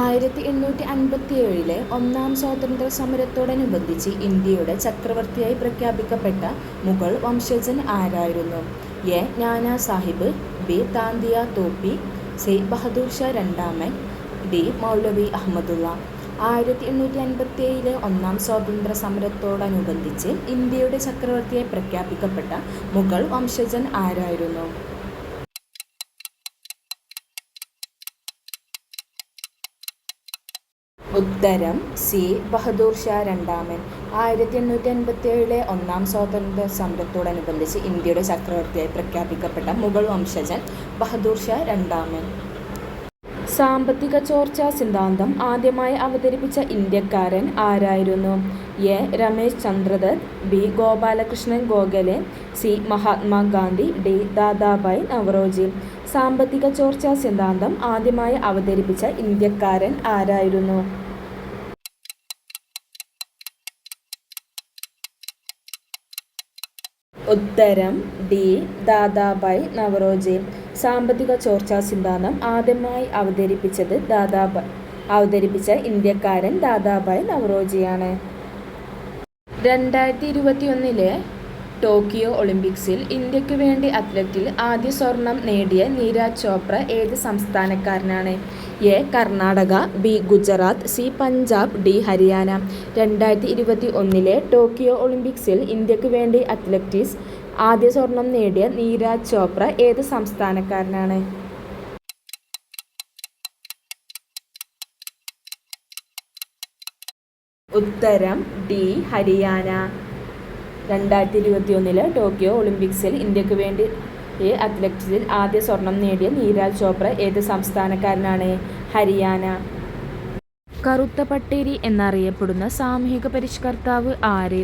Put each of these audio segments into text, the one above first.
ആയിരത്തി എണ്ണൂറ്റി അൻപത്തിയേഴിലെ ഒന്നാം സ്വാതന്ത്ര്യ സമരത്തോടനുബന്ധിച്ച് ഇന്ത്യയുടെ ചക്രവർത്തിയായി പ്രഖ്യാപിക്കപ്പെട്ട മുഗൾ വംശജൻ ആരായിരുന്നു? A. Nana Sahib B. Tantia Tope C. Bahadur Shah രണ്ടാമൻ ഡി. മൗലവി അഹമ്മദുള്ള ആയിരത്തി എണ്ണൂറ്റി അൻപത്തിയേഴിലെ ഒന്നാം സ്വാതന്ത്ര്യ സമരത്തോടനുബന്ധിച്ച് ഇന്ത്യയുടെ ചക്രവർത്തിയായി പ്രഖ്യാപിക്കപ്പെട്ട മുഗൾ വംശജൻ ആരായിരുന്നു? ഉത്തരം സി. ബഹദൂർ ഷാ രണ്ടാമൻ ആയിരത്തി എണ്ണൂറ്റി അൻപത്തിയേഴിലെ ഒന്നാം സ്വാതന്ത്ര്യ സമരത്തോടനുബന്ധിച്ച് ഇന്ത്യയുടെ ചക്രവർത്തിയായി പ്രഖ്യാപിക്കപ്പെട്ട മുഗൾ വംശജൻ ബഹദൂർ ഷാ രണ്ടാമൻ. സാമ്പത്തിക ചോർച്ചാ സിദ്ധാന്തം ആദ്യമായി അവതരിപ്പിച്ച ഇന്ത്യക്കാരൻ ആരായിരുന്നു? A. Ramesh Chandra Dutt B. Gopalakrishnan Gokhale C. Mahatma Gandhi D. Dadabhai Naoroji സാമ്പത്തിക ചോർച്ചാ സിദ്ധാന്തം ആദ്യമായി അവതരിപ്പിച്ച ഇന്ത്യക്കാരൻ ആരായിരുന്നു? ഉത്തരം ഡി. ദാദാബായ് നവറോജി സാമ്പത്തിക ചോർച്ചാ സിദ്ധാന്തം ആദ്യമായി അവതരിപ്പിച്ചത് ദാദാബായ് അവതരിപ്പിച്ച ഇന്ത്യക്കാരൻ ദാദാബായ് നവറോജിയാണ്. രണ്ടായിരത്തി ഇരുപത്തിയൊന്നിലെ ടോക്കിയോ ഒളിമ്പിക്സിൽ ഇന്ത്യയ്ക്ക് വേണ്ടി അത്ലറ്റിൽ ആദ്യ സ്വർണം നേടിയ നീരാജ് ചോപ്ര ഏത് സംസ്ഥാനക്കാരനാണ്? A. Karnataka B. Gujarat C. Punjab D. Haryana രണ്ടായിരത്തി ഇരുപത്തി ഒന്നിലെ ടോക്കിയോ ഒളിമ്പിക്സിൽ ഇന്ത്യയ്ക്ക് വേണ്ടി അത്ലറ്റിക്സ് ആദ്യ സ്വർണം നേടിയ നീരാജ് ചോപ്ര ഏത് സംസ്ഥാനക്കാരനാണ്? ഉത്തരം ഡി. ഹരിയാന രണ്ടായിരത്തി ഇരുപത്തിയൊന്നിലെ ടോക്കിയോ ഒളിമ്പിക്സിൽ ഇന്ത്യയ്ക്ക് വേണ്ടി അത്ലറ്റിക്സിൽ ആദ്യ സ്വർണം നേടിയ നീരാജ് ചോപ്ര ഏത് സംസ്ഥാനക്കാരനാണ്? ഹരിയാന. കറുത്ത പട്ടേരി എന്നറിയപ്പെടുന്ന സാമൂഹിക പരിഷ്കർത്താവ് ആര്?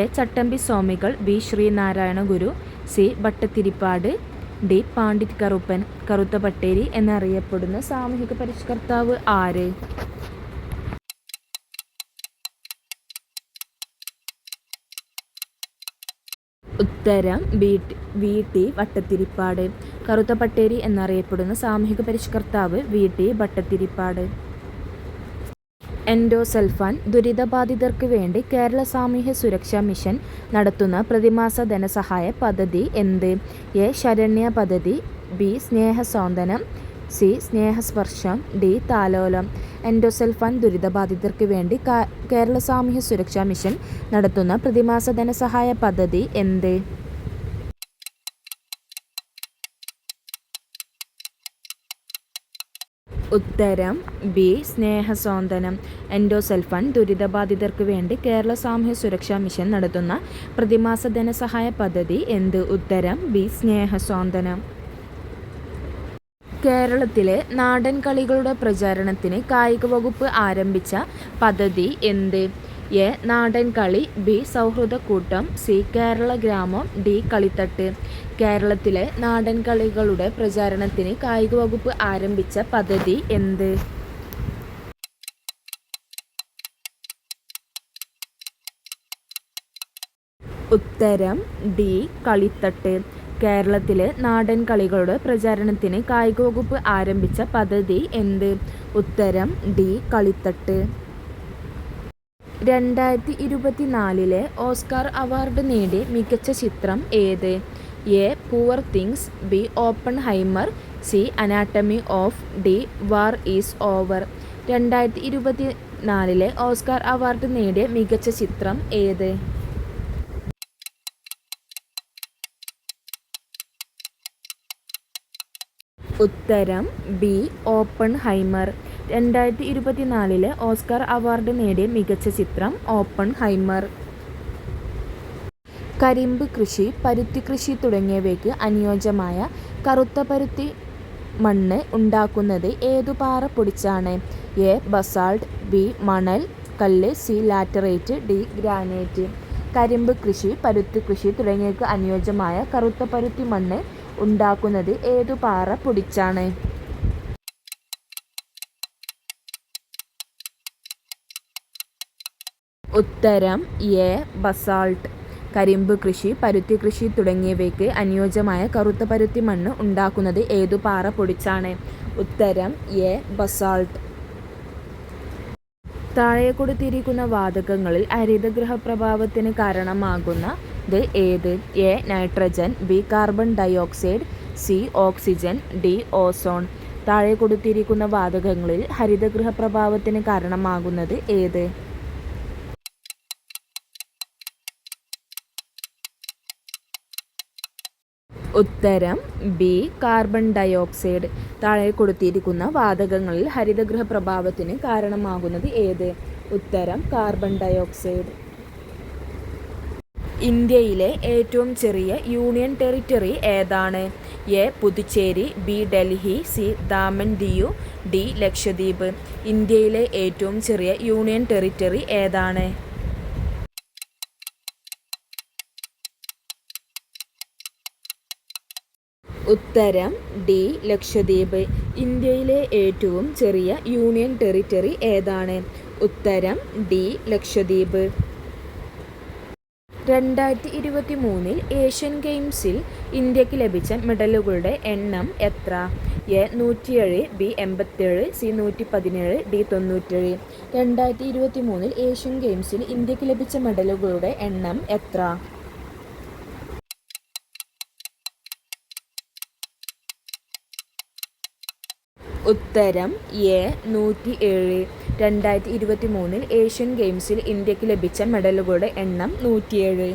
A. Chattampi Swamikal B. Sree Narayana Guru C. Bhattathiripad D. Pandit Karuppan കറുത്ത പട്ടേരി എന്നറിയപ്പെടുന്ന സാമൂഹിക പരിഷ്കർത്താവ് ആര്? ഉത്തരം വി. ടി. വട്ടത്തിരിപ്പാട് കറുത്ത പട്ടേരി എന്നറിയപ്പെടുന്ന സാമൂഹിക പരിഷ്കർത്താവ് വി. ടി. വട്ടത്തിരിപ്പാട് എൻഡോസൾഫാൻ ദുരിതബാധിതർക്ക് വേണ്ടി കേരള സാമൂഹ്യ സുരക്ഷാ മിഷൻ നടത്തുന്ന പ്രതിമാസ ധനസഹായ പദ്ധതി എന്ത്? എ. ശരണ്യ പദ്ധതി B. Snehaspandanam C. Snehasparsham D. Thalolam endosulfan ദുരിതബാധിതർക്ക് വേണ്ടി കേരള സാമൂഹ്യ സുരക്ഷാ മിഷൻ നടത്തുന്ന പ്രതിമാസ ധനസഹായ പദ്ധതി എന്ത്? ഉത്തരം ബി. സ്നേഹസ്വാന്തനം എൻഡോസൽഫൻ ദുരിതബാധിതർക്ക് വേണ്ടി കേരള സാമൂഹ്യ സുരക്ഷാ മിഷൻ നടത്തുന്ന പ്രതിമാസ ധനസഹായ പദ്ധതി എന്ത്? ഉത്തരം ബി. സ്നേഹസ്പന്ദനം. കേരളത്തിലെ നാടൻ കളികളുടെ പ്രചാരണത്തിന് കായിക വകുപ്പ് ആരംഭിച്ച പദ്ധതി എന്ത്? എ. നാടൻ കളി ബി. സൗഹൃദക്കൂട്ടം സി. കേരള ഗ്രാമം ഡി. കളിത്തട്ട് കേരളത്തിലെ നാടൻ കളികളുടെ പ്രചാരണത്തിന് കായിക വകുപ്പ് ആരംഭിച്ച പദ്ധതി എന്ത്? ഉത്തരം ഡി. കളിത്തട്ട് കേരളത്തിലെ നാടൻ കളികളുടെ പ്രചാരണത്തിന് കായിക വകുപ്പ് ആരംഭിച്ച പദ്ധതി എന്ത്? ഉത്തരം ഡി. കളിത്തട്ട്. രണ്ടായിരത്തി ഇരുപത്തിനാലിലെ ഓസ്കാർ അവാർഡ് നേടി മികച്ച ചിത്രം ഏത്? A. Poor things B. Oppenheimer C. Anatomy of D. War is over രണ്ടായിരത്തി ഇരുപത്തിനാലിലെ ഓസ്കാർ അവാർഡ് നേടിയ മികച്ച ചിത്രം ഏത്? ഉത്തരം ബി. ഓപ്പൺ ഹൈമർ രണ്ടായിരത്തി ഇരുപത്തിനാലിലെ ഓസ്കർ അവാർഡ് നേടിയ മികച്ച ചിത്രം ഓപ്പൺ ഹൈമർ കരിമ്പ് കൃഷി, പരുത്തി കൃഷി തുടങ്ങിയവയ്ക്ക് അനുയോജ്യമായ കറുത്ത പരുത്തി മണ്ണ് ഉണ്ടാക്കുന്നത് ഏതു പാറ പൊടിച്ചാണ്? എ. Basalt B. മണൽ കല്ല് സി. Laterite D. ഗ്രാനൈറ്റ് കരിമ്പ് കൃഷി, പരുത്തി കൃഷി തുടങ്ങിയവയ്ക്ക് അനുയോജ്യമായ കറുത്ത പരുത്തി മണ്ണ് ഉണ്ടാക്കുന്നത് ഏതു പാറ പൊടിച്ചാണ്? ഉത്തരം എ. ബസാൾട്ട് കരിമ്പ് കൃഷി, പരുത്തി കൃഷി തുടങ്ങിയവയ്ക്ക് അനുയോജ്യമായ കറുത്ത പരുത്തി മണ്ണ് ഉണ്ടാക്കുന്നത് ഏതു പാറ പൊടിച്ചാണ്? ഉത്തരം എ. ബസാൾട്ട് താഴെ കൊടുത്തിരിക്കുന്ന വാതകങ്ങളിൽ ഹരിതഗൃഹ പ്രഭാവത്തിന് കാരണമാകുന്നത് ഏത്? A nitrogen B carbon dioxide C oxygen D ozone. താഴെ കൊടുത്തിരിക്കുന്ന വാതകങ്ങളിൽ ഹരിതഗൃഹ പ്രഭാവത്തിന് കാരണമാകുന്നത് ഏത്? ഉത്തരം ബി കാർബൺ ഡയോക്സൈഡ്. താഴെ കൊടുത്തിരിക്കുന്ന വാതകങ്ങളിൽ ഹരിതഗൃഹ പ്രഭാവത്തിന് കാരണമാകുന്നത് ഏത്? ഉത്തരം കാർബൺ ഡയോക്സൈഡ്. ഇന്ത്യയിലെ ഏറ്റവും ചെറിയ യൂണിയൻ ടെറിറ്ററി ഏതാണ്? A. Puducherry B. Delhi C. Daman Diu D. Lakshadweep. ഇന്ത്യയിലെ ഏറ്റവും ചെറിയ യൂണിയൻ ടെറിറ്ററി ഏതാണ്? ഉത്തരം ഡി. ലക്ഷദ്വീപ്. ഇന്ത്യയിലെ ഏറ്റവും ചെറിയ യൂണിയൻ ടെറിറ്ററി ഏതാണ്? ഉത്തരം ഡി. ലക്ഷദ്വീപ്. രണ്ടായിരത്തി ഇരുപത്തി മൂന്നിൽ ഏഷ്യൻ ഗെയിംസിൽ ഇന്ത്യയ്ക്ക് ലഭിച്ച മെഡലുകളുടെ എണ്ണം എത്ര? എ നൂറ്റിയേഴ് ബി എൺപത്തേഴ് സി നൂറ്റി പതിനേഴ് ഡി തൊണ്ണൂറ്റേഴ് രണ്ടായിരത്തി ഇരുപത്തി മൂന്നിൽ ഏഷ്യൻ ഗെയിംസിൽ ഇന്ത്യയ്ക്ക് ലഭിച്ച മെഡലുകളുടെ എണ്ണം എത്ര? ഉത്തരം എ നൂറ്റി ഏഴ് രണ്ടായിരത്തി ഇരുപത്തി മൂന്നിൽ ഏഷ്യൻ ഗെയിംസിൽ ഇന്ത്യയ്ക്ക് ലഭിച്ച മെഡലുകളുടെ എണ്ണം നൂറ്റിയേഴ്.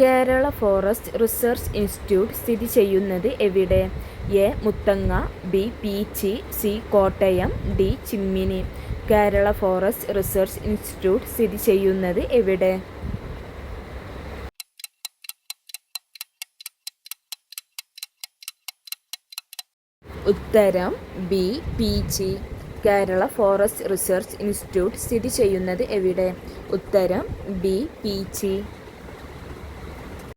കേരള ഫോറസ്റ്റ് റിസർച്ച് ഇൻസ്റ്റിറ്റ്യൂട്ട് സ്ഥിതി ചെയ്യുന്നത് എവിടെ? A Muthanga B Peechi C Kottayam D Chimmini. Kerala forest research institute സ്ഥിതി ചെയ്യുന്നത് എവിടെ? ഉത്തരം B P G Kerala forest research institute സ്ഥിതി ചെയ്യുന്നത് എവിടെ? ഉത്തരം ബി പി ജി